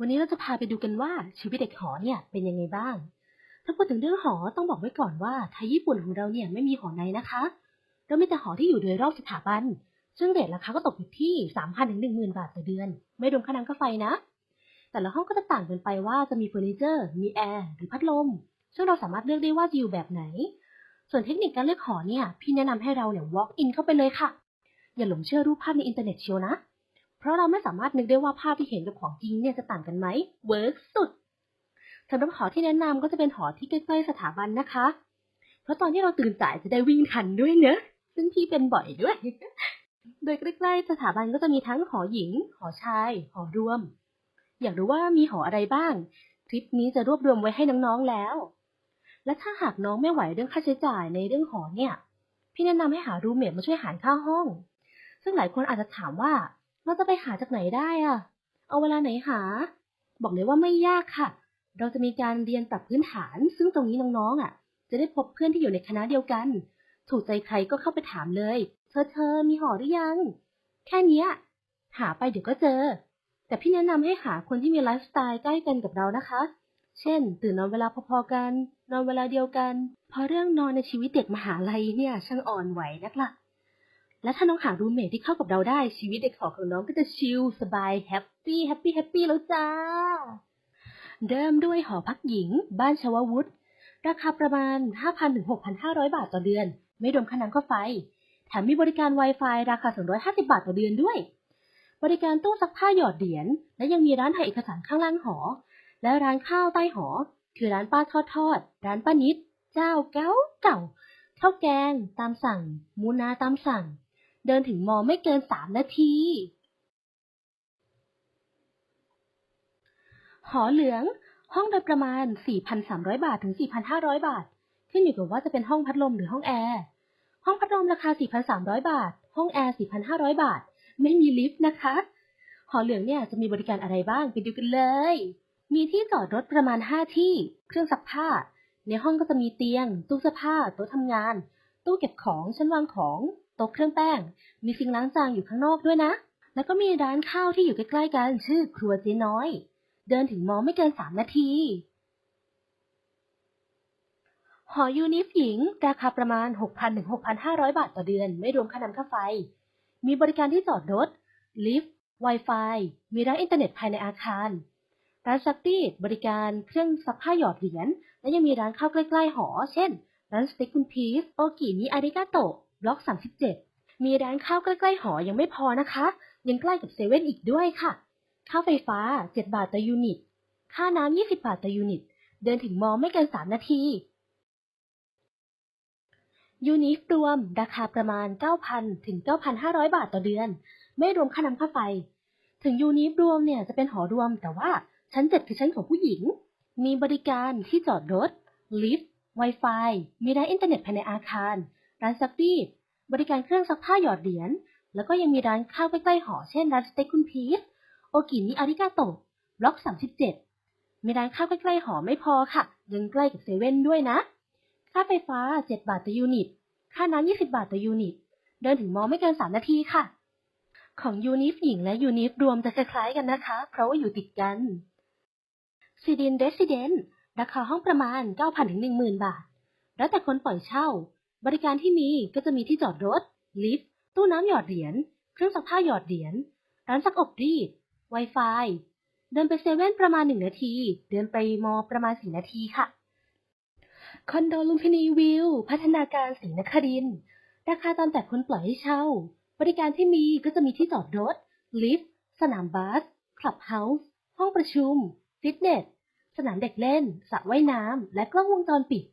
วันนี้เราจะพาไปดูกันว่าชีวิตเด็กหอเนี่ยเป็นยังไงบ้าง ถ้าพูดถึงเรื่องหอต้องบอกไว้ก่อนว่าไทยญี่ปุ่นของเราเนี่ยไม่มีหอในนะคะ เราไมีแต่หอที่อยู่โดยรอบสถาบัน ซึ่งเรทราคาก็ตกอยู่ที่3,000ถึง10,000 บาทต่อเดือน ไม่รวมค่าน้ำค่าไฟนะ แต่ละห้องก็จะต่างกันไปว่าจะมีเฟอร์นิเจอร์ มีแอร์หรือพัดลม ซึ่งเราสามารถเลือกได้ว่าจะอยู่แบบไหน ส่วนเทคนิคการเลือกหอเนี่ยพี่แนะนำให้เราเนี่ย walk in เข้าไปเลยค่ะ อย่าหลงเชื่อรูปภาพในอินเทอร์เน็ตเชียวนะ เพราะเราไม่สามารถนึกได้ว่าภาพที่เห็นกับของจริงเนี่ยจะต่างกันไหมเวิร์กสุดสำหรับหอที่แนะนำก็จะเป็นหอที่ใกล้ๆสถาบันนะคะ เพราะตอนที่เราตื่นสายจะได้วิ่งทันด้วยเนอะซึ่งพี่เป็นบ่อยด้วย โดยใกล้ๆสถาบันก็จะมีทั้งหอหญิง หอชาย หอรวม อยากรู้ว่ามีหออะไรบ้าง คลิปนี้จะรวบรวมไว้ให้น้องๆแล้ว และถ้าหากน้องไม่ไหวเรื่องค่าใช้จ่ายในเรื่องหอเนี่ย พี่แนะนำให้หารูเมทมาช่วยหารค่าห้อง ซึ่งหลายคนอาจจะถามว่า เราจะไปหาจากไหนได้อะเอาเวลาไหนหา บอกเลยว่าไม่ยากค่ะ เราจะมีการเรียนปรับพื้นฐาน ซึ่งตรงนี้น้องๆอะ จะได้พบเพื่อนที่อยู่ในคณะเดียวกัน ถูกใจใครก็เข้าไปถามเลย เธอเธอมีหอหรือยัง แค่เนี้ยหาไปเดี๋ยวก็เจอ แต่พี่แนะนำให้หาคนที่มีไลฟ์สไตล์ใกล้กันกับเรานะคะ เช่น ตื่นนอนเวลาพอๆกัน นอนเวลาเดียวกัน เพราะเรื่องนอนในชีวิตเด็กมหาลัยเนี่ยช่างอ่อนไหวนักล่ะ และถ้าน้องหารูเมทที่เข้ากับเราได้ชีวิตเด็กหอของน้องก็จะชิลสบายแฮปปี้แฮปปี้แฮปปี้แล้วจ้าเริ่มด้วยหอพักหญิง บ้านชววุฒิราคาประมาณ 5,000ถึง6,500 บาทต่อเดือน ไม่รวมค่าน้ำค่าไฟ แถมมีบริการ Wi-Fi ราคา 250 บาทต่อเดือนด้วย บริการตู้ซักผ้าหยอดเหรียญ และยังมีร้านถ่ายเอกสารข้างล่างหอ และร้านข้าวใต้หอ คือร้านป้าทอดทอด ร้านป้านิด เจ้าเก่าเก่าข้าวแกง ตามสั่ง มูนาตามสั่ง เดินถึงมอไม่เกิน3นาที หอเหลือง ห้องโดยประมาณ 4,300 บาทถึง 4,500 บาท ขึ้นอยู่กับว่าจะเป็นห้องพัดลมหรือห้องแอร์ ห้องพัดลมราคา 4,300 บาท ห้องแอร์ 4,500 บาท ไม่มีลิฟต์นะคะ หอเหลืองเนี่ยจะมีบริการอะไรบ้างไปดูกันเลย มีที่จอดรถประมาณ 5 ที่ เครื่องซักผ้า ในห้องก็จะมีเตียง ตู้เสื้อผ้า โต๊ะทำงาน ตู้เก็บของ ชั้นวางของ ต๊ะเครื่องแป้ง มีซิงล้างจานอยู่ข้างนอกด้วยนะ แล้วก็มีร้านข้าวที่อยู่ใกล้ๆกันชื่อครัวเจ๊น้อย เดินถึงมอไม่เกิน3นาทีหอยูนิฟหญิงราคาประมาณ 6,000ถึง6,500 บาทต่อเดือน ไม่รวมค่าน้ำค่าไฟ มีบริการที่จอดรถ ลิฟต์ Wi-Fi มีร้านอินเทอร์เน็ตภายในอาคาร ร้านซักรีดบริการเครื่องซักผ้าหยอดเหรียญ และยังมีร้านข้าวใกล้ ๆ หอ เช่น ร้านสเต็กคุณพีซโอกิมิอาริกาโตะ บล็อก 37 มีร้านข้าวใกล้ ๆ หอยังไม่พอนะคะ ยังใกล้กับเซเว่นอีกด้วยค่ะ ค่าไฟฟ้า 7 บาทต่อยูนิต ค่าน้ำ 20 บาทต่อยูนิต เดินถึงมอไม่เกิน 3 นาที ยูนิฟรวมราคาประมาณ 9,000 ถึง 9,500 บาทต่อเดือน ไม่รวมค่าน้ำค่าไฟ ถึงยูนิฟรวมเนี่ยจะเป็นหอรวม แต่ว่าชั้น 7 คือชั้นของผู้หญิง มีบริการที่จอดรถ ลิฟต์ Wi-Fi มีร้านอินเทอร์เน็ตภายในอาคาร ร้านซักรีด บริการเครื่องซักผ้าหยอดเหรียญ แล้วก็ยังมีร้านข้าวใกล้ๆหอ เช่นร้านสเต็กคุณพีซโอกิมิอาริกาโตะบล็อก 37 มีร้านข้าวใกล้ๆหอไม่พอค่ะ ยังใกล้กับเซเว่นด้วยนะ ค่าไฟฟ้า 7 บาทต่อยูนิต ค่าน้ำ20 บาทต่อยูนิต เดินถึงมอไม่เกิน 3 นาทีค่ะ ของยูนิฟหญิงและยูนิฟรวมจะคล้ายๆกันนะคะ เพราะว่าอยู่ติดกันซีดินเรสซิเดนราคาห้องประมาณ 9,000ถึง10,000 บาท แล้วแต่คนปล่อยเช่า บริการที่มีก็จะมีที่จอดรถ ลิฟต์ ตู้น้ำหยอดเหรียญ เครื่องซักผ้าหยอดเหรียญ ร้านซักอบรีด Wi-Fi เดินไปเซเว่นประมาณ 1 นาที เดินไปมอประมาณ 4 นาทีค่ะ คอนโดลุมพินีวิว พัฒนาการศรีนครินทร์ราคาตามแต่คนปล่อยให้เช่า บริการที่มีก็จะมีที่จอดรถ ลิฟต์ สนามบาส คลับเฮาส์ ห้องประชุม ฟิตเนส สนามเด็กเล่น สระว่ายน้ำ และกล้องวงจรปิด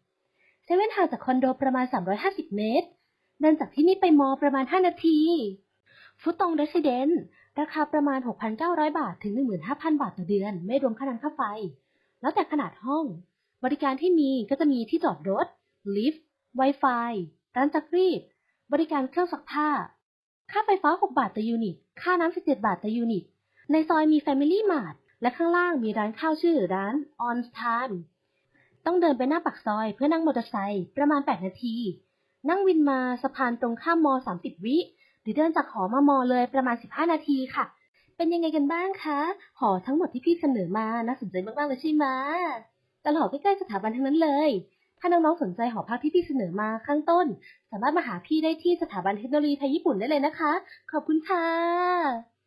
เซเว่นห่างจากคอนโดประมาณ 350 เมตร เดินจากที่นี่ไปมอประมาณ 5 นาที ฟุตตองเรสซิเดนต์ราคาประมาณ 6,900 บาท ถึง 15,000 บาทต่อเดือน ไม่รวมค่าน้ำค่าไฟ แล้วแต่ขนาดห้อง บริการที่มีก็จะมีที่จอดรถ ลิฟต์ Wi-Fi ร้านซักรีด บริการเครื่องซักผ้า ค่าไฟฟ้า 6 บาทต่อยูนิต ค่าน้ำ 17 บาทต่อยูนิต ในซอยมี Family Mart และข้างล่างมีร้านข้าวชื่อร้าน On Time ต้องเดินไปหน้าปากซอยเพื่อนั่งมอเตอร์ไซค์ประมาณ 8 นาที นั่งวินมาสะพานตรงข้ามมอ30 วิ หรือเดินจากหอมามอเลยประมาณ 15 นาทีค่ะ เป็นยังไงกันบ้างคะ หอทั้งหมดที่พี่เสนอมาน่าสนใจมากๆเลยใช่ไหมแต่หอใกล้ๆสถาบันทั้งนั้นเลย ถ้าน้องๆสนใจหอพักที่พี่เสนอมาข้างต้น สามารถมาหาพี่ได้ที่สถาบันเทคโนโลยีไทยญี่ปุ่นได้เลยนะคะ ขอบคุณค่ะ